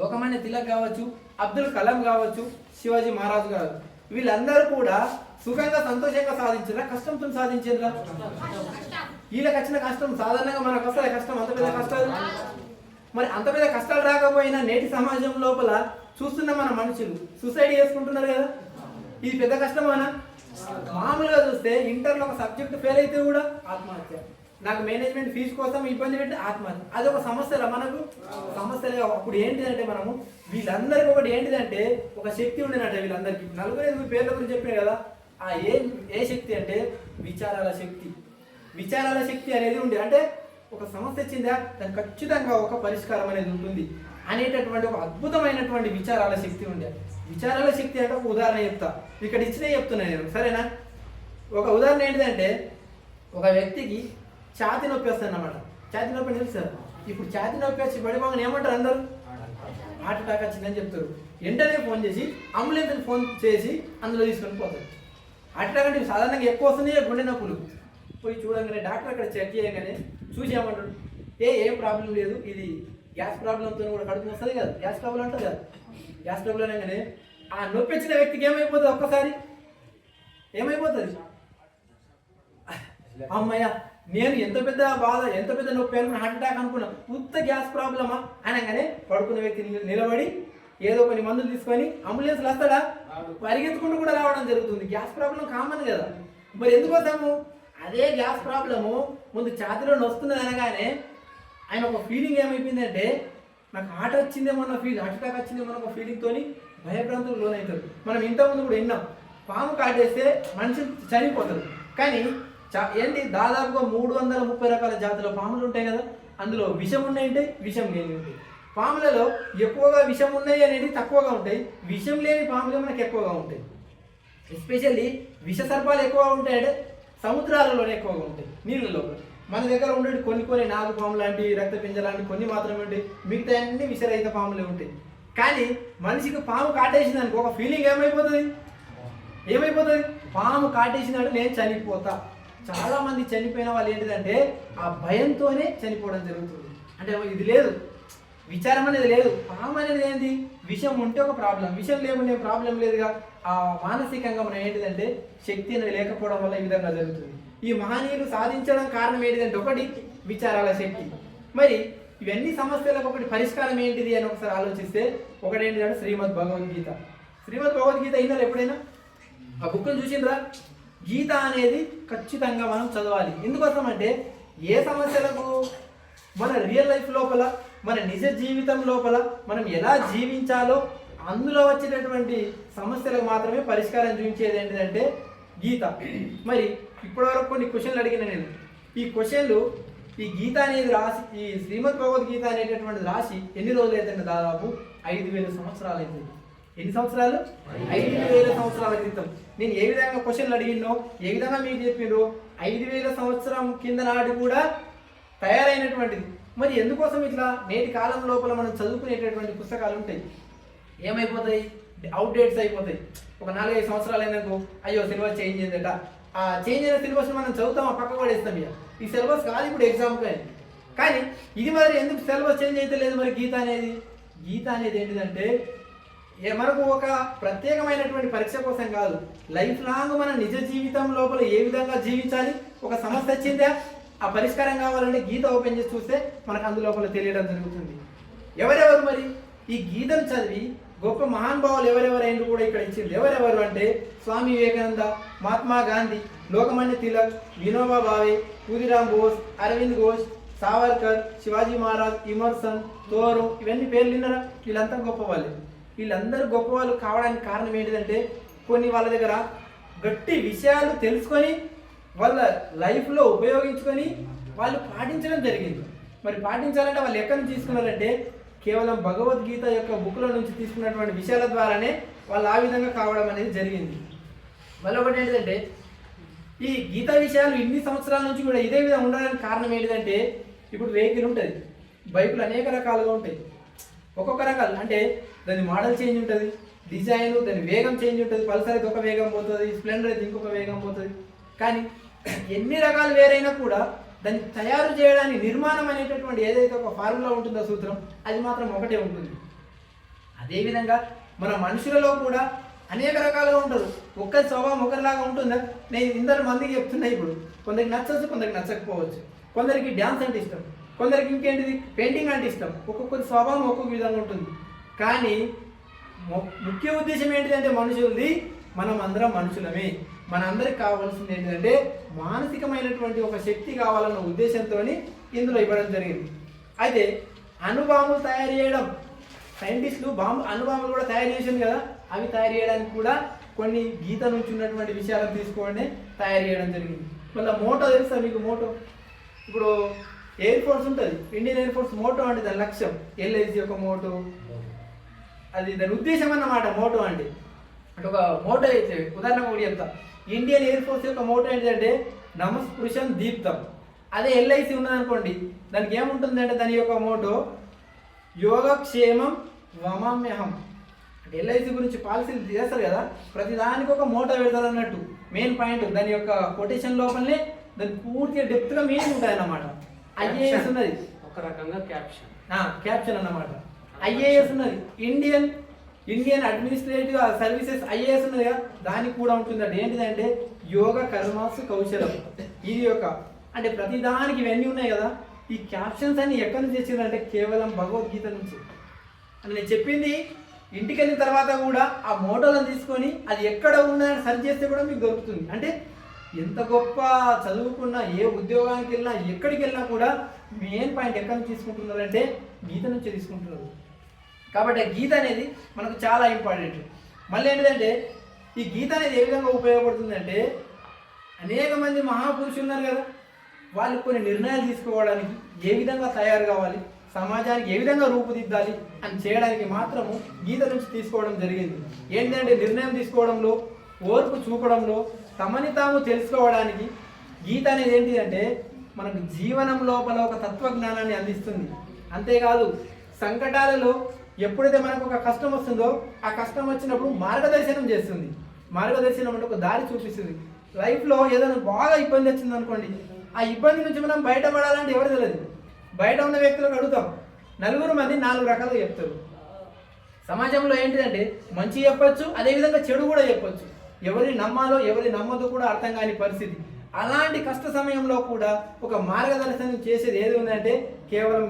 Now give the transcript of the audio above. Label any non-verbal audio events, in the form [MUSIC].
లోకమాన్య తిలక్ కావచ్చు అబ్దుల్ కలాం కావచ్చు శివాజీ మహారాజు గారు వీళ్ళందరూ కూడా సుఖంగా సంతోషంగా సాధించారా కష్టంతో సాధించారా వీళ్ళకి వచ్చిన కష్టం సాధారణంగా మనకు వస్తుంది కష్టం? అంత పెద్ద కష్టాలు? మరి అంత పెద్ద కష్టాలు రాకపోయినా నేటి సమాజం లోపల చూస్తున్న మన మనుషులు సూసైడ్ చేసుకుంటున్నారు కదా. ఇది పెద్ద కష్టమానా? మామూలుగా చూస్తే ఇంటర్లో ఒక సబ్జెక్ట్ ఫెయిల్ అయితే కూడా ఆత్మహత్య. నాకు మేనేజ్మెంట్ ఫీజు కోసం ఇబ్బంది పెట్టి ఆత్మహత్య. అది ఒక సమస్యలా మనకు? సమస్యలే అప్పుడు ఏంటిదంటే మనము వీళ్ళందరికీ ఒకటి ఏంటిదంటే ఒక శక్తి ఉండేనట వీళ్ళందరికీ. నలుగురు ఐదుగురు పేర్ల గురించి చెప్పిన కదా ఆ ఏ ఏ శక్తి అంటే విచారాల శక్తి. విచారాల శక్తి అనేది ఉంది అంటే ఒక సమస్య వచ్చిందా దానికి ఖచ్చితంగా ఒక పరిష్కారం అనేది ఉంటుంది అనేటటువంటి ఒక అద్భుతమైనటువంటి విచారాల శక్తి ఉండే. విచారాల శక్తి అంటే ఒక ఉదాహరణ చెప్తా. ఇక్కడ ఇచ్చినే చెప్తున్నా నేను సరేనా? ఒక ఉదాహరణ ఏంటిదంటే ఒక వ్యక్తికి ఛాతి నొప్పి వస్తుంది అన్నమాట ఛాతి నొప్పి తెలుసు సార్ ఇప్పుడు ఛాతి నొప్పి వచ్చి పడిపోగానే ఏమంటారు అందరూ? హార్ట్ అటాక్ వచ్చిందని చెప్తారు. వెంటనే ఫోన్ చేసి అంబులెన్స్ ఫోన్ చేసి అందులో తీసుకొని పోతారు. హార్ట్ అటాక్ అంటే సాధారణంగా ఎక్కువ వస్తున్నాయి గుండె నొప్పులు. పోయి చూడంగానే డాక్టర్ అక్కడ చెక్ చేయగానే చూసి ఏమంటాడు? ఏ ఏం ప్రాబ్లం లేదు ఇది గ్యాస్ ప్రాబ్లంతో కూడా కడుపు వస్తుంది కదా గ్యాస్ ప్రాబ్లం అంటుంది కదా. గ్యాస్ ప్రాబ్లం అనగానే ఆ నొప్పి వచ్చిన వ్యక్తికి ఏమైపోతుంది ఒక్కసారి? ఏమైపోతుంది? అమ్మయ్యా నేను ఎంత పెద్ద బాధ ఎంత పెద్ద నొప్పి అనుకున్నా హార్ట్ అటాక్ అనుకున్నా ఉత్త గ్యాస్ ప్రాబ్లమా? అనగానే పడుకున్న వ్యక్తి నిల- నిలబడి ఏదో కొన్ని మందులు తీసుకొని అంబులెన్స్ వస్తాడా? పరిగెత్తుకుంటూ కూడా రావడం జరుగుతుంది. గ్యాస్ ప్రాబ్లం కామన్ కదా. మరి ఎందుకోసము? అదే గ్యాస్ ప్రాబ్లము ముందు ఛాతిలో వస్తున్నది అనగానే ఆయన ఒక ఫీలింగ్ ఏమైపోయిందంటే నాకు హార్ట్ వచ్చిందేమో అన్న ఫీల్ హార్ట్ అటాక్ వచ్చిందేమో ఒక ఫీలింగ్ తోని భయభ్రాంతులు లోనవుతారు. మనం ఇంతకుముందు కూడా విన్నాం. పాము కాటేస్తే మనిషి చనిపోతారు కానీ ఏంటి? దాదాపుగా మూడు వందల ముప్పై రకాల జాతుల పాములు ఉంటాయి కదా? అందులో విషం ఉన్నాయి విషం లేని ఉంటాయి. పాములలో ఎక్కువగా విషం ఉన్నాయి అనేది తక్కువగా ఉంటాయి. విషం లేని పాములు మనకు ఎక్కువగా ఉంటాయి. ఎస్పెషల్లీ విష సర్పాలు ఎక్కువ ఉంటాయంటే సముద్రాలలోనే ఎక్కువగా ఉంటాయి. నీళ్ళలో. మన దగ్గర ఉండే కొన్ని కొన్ని నాగు పాము లాంటి రక్తపింజ లాంటి కొన్ని మాత్రమే ఉంటాయి. మిగతా అన్ని విషరహిత పాములే ఉంటాయి. కానీ మనిషికి పాము కాటేసింది అనుకో ఒక ఫీలింగ్ ఏమైపోతుంది? ఏమైపోతుంది? పాము కాటేసినాడు నేను చనిపోతా. చాలా మంది చనిపోయిన వాళ్ళు ఏంటిదంటే ఆ భయంతోనే చనిపోవడం జరుగుతుంది. అంటే ఇది లేదు. విచారం అనేది లేదు. పాము అనేది ఏంటి విషం ఉంటే ఒక ప్రాబ్లం. విషం లేకుండా ప్రాబ్లం లేదుగా. ఆ మానసికంగా మనం ఏంటిదంటే శక్తి అనేది లేకపోవడం వల్ల ఈ విధంగా జరుగుతుంది. ఈ మహనీయులు సాధించడం కారణం ఏంటిదంటే ఒకటి విచారాల శక్తి. మరి ఇవన్నీ సమస్యలకు ఒకటి పరిష్కారం ఏంటిది అని ఒకసారి ఆలోచిస్తే ఒకటి ఏంటిదంటే శ్రీమద్ భగవద్గీత. శ్రీమద్ భగవద్గీత అయినారు ఎప్పుడైనా? ఆ బుక్ను చూసిండ్రా? గీత అనేది ఖచ్చితంగా మనం చదవాలి. ఎందుకోసం అంటే ఏ సమస్యలకు మన రియల్ లైఫ్ లోపల మన నిజ జీవితం లోపల మనం ఎలా జీవించాలో అందులో వచ్చేటటువంటి సమస్యలకు మాత్రమే పరిష్కారం చూపించేది ఏంటిదంటే గీత. మరి ఇప్పటివరకు కొన్ని క్వశ్చన్లు అడిగిన నేను. ఈ క్వశ్చన్లు ఈ గీత అనేది రాసి ఈ శ్రీమద్ భగవద్గీత అనేటటువంటిది రాసి ఎన్ని రోజులు అవుతుంది దాదాపు ఐదు వేల సంవత్సరాలు అవుతుంది ఎన్ని సంవత్సరాలు? ఐదు వేల సంవత్సరాల క్రితం. నేను ఏ విధంగా క్వశ్చన్లు అడిగినో ఏ విధంగా మీకు చెప్పిండ్రో ఐదు వేల సంవత్సరం కింద నాటి కూడా తయారైనటువంటిది. మరి ఎందుకోసం ఇట్లా? నేటి కాలం లోపల మనం చదువుకునేటటువంటి పుస్తకాలు ఉంటాయి. ఏమైపోతాయి? అవుట్ డేట్స్ అయిపోతాయి. ఒక నాలుగైదు సంవత్సరాలు అయినాక అయ్యో సిలబస్ చేంజ్ అయిందట. ఆ చేంజ్ అయిన సిలబస్ మనం చదువుతాం పక్క పడేస్తాం ఇక. ఈ సిలబస్ కాదు ఇప్పుడు ఎగ్జామ్ కానీ ఇది మరి ఎందుకు సిలబస్ చేంజ్ అయితే లేదు మరి గీత అనేది? గీత అనేది ఏంటిదంటే మనకు ఒక ప్రత్యేకమైనటువంటి పరీక్ష కోసం కాదు. లైఫ్ లాంగ్ మన నిజ జీవితం లోపల ఏ విధంగా జీవించాలి? ఒక సమస్య వచ్చిందా? ఆ పరిష్కారం కావాలంటే గీత ఓపెన్ చేసి చూస్తే మనకు అందులోపల తెలియడం జరుగుతుంది. ఎవరెవరు మరి? ఈ గీతను చదివి గొప్ప మహానుభావులు ఎవరెవరైనా కూడా ఇక్కడ ఇచ్చింది ఎవరెవరు అంటే స్వామి వివేకానంద మహాత్మా గాంధీ లోకమాన్య తిలక్ వినోబా భావే పూరిరామ్ బోస్ అరవింద్ ఘోష్ సావర్కర్ శివాజీ మహారాజ్ ఇమర్సన్ తోరు ఇవన్నీ పేర్లు విన్నారా? వీళ్ళంతా గొప్ప వాళ్ళు వీళ్ళందరూ గొప్ప వాళ్ళు కావడానికి కారణం ఏంటిదంటే కొన్ని వాళ్ళ దగ్గర గట్టి విషయాలు తెలుసుకొని వాళ్ళ లైఫ్లో ఉపయోగించుకొని వాళ్ళు పాటించడం జరిగింది. మరి పాటించాలంటే వాళ్ళు ఎక్కడి నుంచి తీసుకున్నారంటే కేవలం భగవద్గీత యొక్క బుక్ల నుంచి తీసుకున్నటువంటి విషయాల ద్వారానే వాళ్ళు ఆ విధంగా కావడం అనేది జరిగింది. మళ్ళీ ఒకటి ఏంటంటే ఈ గీత విషయాలు ఇన్ని సంవత్సరాల నుంచి కూడా ఇదే విధంగా ఉండడానికి కారణం ఏంటిదంటే ఇప్పుడు వెహికల్ ఉంటుంది బైకులు అనేక రకాలుగా ఉంటాయి. ఒక్కొక్క రకాలు. అంటే దాని మోడల్ చేంజ్ ఉంటుంది. డిజైన్ దాని వేగం చేంజ్ ఉంటుంది. పల్సర్ అయితే ఒక వేగం పోతుంది స్ప్లెండర్ అయితే ఇంకొక వేగం పోతుంది. కానీ [CLEARS THROAT] ఎన్ని రకాలు వేరైనా కూడా దాన్ని తయారు చేయడానికి నిర్మాణం అనేటటువంటి ఏదైతే ఒక ఫార్ములా ఉంటుందో సూత్రం అది మాత్రం ఒకటే ఉంటుంది. అదేవిధంగా మన మనుషులలో కూడా అనేక రకాలుగా ఉంటారు. ఒక్కరి స్వభావం ఒకరిలాగా ఉంటుందా? నేను ఇందరు మందికి చెప్తున్నా ఇప్పుడు. కొందరికి నచ్చవచ్చు కొందరికి నచ్చకపోవచ్చు. కొందరికి డ్యాన్స్ అంటే ఇష్టం. కొందరికి ఇంకేంటిది? పెయింటింగ్ అంటే ఇష్టం. ఒక్కొక్కరి స్వభావం ఒక్కొక్క విధంగా ఉంటుంది. కానీ ము- ముఖ్య ఉద్దేశం ఏంటిదంటే మనుషులది మనం అందరం మనుషులమే. మనందరికి కావాల్సింది ఏంటంటే మానసికమైనటువంటి ఒక శక్తి కావాలన్న ఉద్దేశంతో ఇందులో ఇవ్వడం జరిగింది. అయితే అణుబాంబులు తయారు చేయడం సైంటిస్టులు బాంబు అణుబాంబులు కూడా తయారు చేసింది కదా అవి తయారు చేయడానికి కూడా కొన్ని గీత నుంచి ఉన్నటువంటి విషయాలను తీసుకోవడమే తయారు చేయడం జరిగింది. మళ్ళీ మోటో తెలుసా మీకు మోటో? ఇప్పుడు ఎయిర్ ఫోర్స్ ఉంటుంది. ఇండియన్ ఎయిర్ ఫోర్స్ మోటో అంటే దాని లక్ష్యం. ఎల్ఐసి యొక్క మోటో అది దాని ఉద్దేశం అన్నమాట మోటో అంటే. అంటే ఒక మోటో అయితే ఉదాహరణ కూడా చెప్తా. ఇండియన్ ఎయిర్ ఫోర్స్ యొక్క మోటో ఏంటంటే నమస్పృశం దీప్తం. అదే ఎల్ఐసి ఉన్నదనుకోండి దానికి ఏముంటుందంటే దాని యొక్క మోటో యోగక్షేమం వమామ్యహం. అంటే ఎల్ఐసి గురించి పాలసీలు చేస్తారు కదా ప్రతి దానికి ఒక మోటో పెడతారు అన్నట్టు. మెయిన్ పాయింట్ దాని యొక్క కొటేషన్ లోపలనే దాని పూర్తిగా డెప్త్గా మీనింగ్ ఉంటుంది అన్నమాట ఐఏఎస్ ఉన్నది. ఒక రకంగా క్యాప్షన్ క్యాప్షన్ అన్నమాట. ఐఏఎస్ ఉన్నది. Indian Indian administrative services IAS ఉన్నది కదా దానికి కూడా ఉంటుంది అంటే ఏంటిదంటే యోగ కర్మాసు కౌశలం ఇది యొక్క అంటే ప్రతి దానికి ఇవన్నీ ఉన్నాయి కదా. ఈ క్యాప్షన్స్ అన్ని ఎక్కడి నుంచి వచ్చిందంటే కేవలం భగవద్గీత నుంచి. అని నేను చెప్పింది ఇంటికి వెళ్ళిన తర్వాత కూడా ఆ మోటోలను తీసుకొని అది ఎక్కడ ఉన్నాయని సర్చ్ చేస్తే కూడా మీకు దొరుకుతుంది. అంటే ఎంత గొప్ప చదువుకున్నా ఏ ఉద్యోగానికి వెళ్ళినా ఎక్కడికి వెళ్ళినా కూడా మెయిన్ పాయింట్ ఎక్కడ నుంచి తీసుకుంటున్నారంటే గీత నుంచి తీసుకుంటున్నారు. కాబట్టి ఆ గీత అనేది మనకు చాలా ఇంపార్టెంట్ మళ్ళీ ఏంటంటే ఈ గీత అనేది ఏ విధంగా ఉపయోగపడుతుందంటే అనేక మంది మహాపురుషులు ఉన్నారు కదా వాళ్ళు కొన్ని నిర్ణయాలు తీసుకోవడానికి ఏ విధంగా తయారు కావాలి సమాజానికి ఏ విధంగా రూపుదిద్దాలి అని చేయడానికి మాత్రము గీత నుంచి తీసుకోవడం జరిగింది. ఏంటంటే నిర్ణయం తీసుకోవడంలో ఓర్పు చూపడంలో తమని తాము తెలుసుకోవడానికి గీత అనేది ఏంటి అంటే మనకు జీవనం లోపల ఒక తత్వజ్ఞానాన్ని అందిస్తుంది. అంతేకాదు సంకటాలలో ఎప్పుడైతే మనకు ఒక కష్టం వస్తుందో ఆ కష్టం వచ్చినప్పుడు మార్గదర్శనం చేస్తుంది. మార్గదర్శనం అంటే ఒక దారి చూపిస్తుంది. లైఫ్లో ఏదైనా బాగా ఇబ్బంది వచ్చింది అనుకోండి ఆ ఇబ్బంది నుంచి మనం బయటపడాలంటే ఎవరు తెలియదు. బయట ఉన్న వ్యక్తులకు అడుగుతాం. నలుగురు మంది నాలుగు రకాలుగా చెప్తారు. సమాజంలో ఏంటిదంటే మంచి చెప్పొచ్చు అదేవిధంగా చెడు కూడా చెప్పొచ్చు. ఎవరిని నమ్మాలో ఎవరిని నమ్మదో కూడా అర్థం కాని పరిస్థితి. అలాంటి కష్ట సమయంలో కూడా ఒక మార్గదర్శనం చేసేది ఏది ఉందంటే కేవలం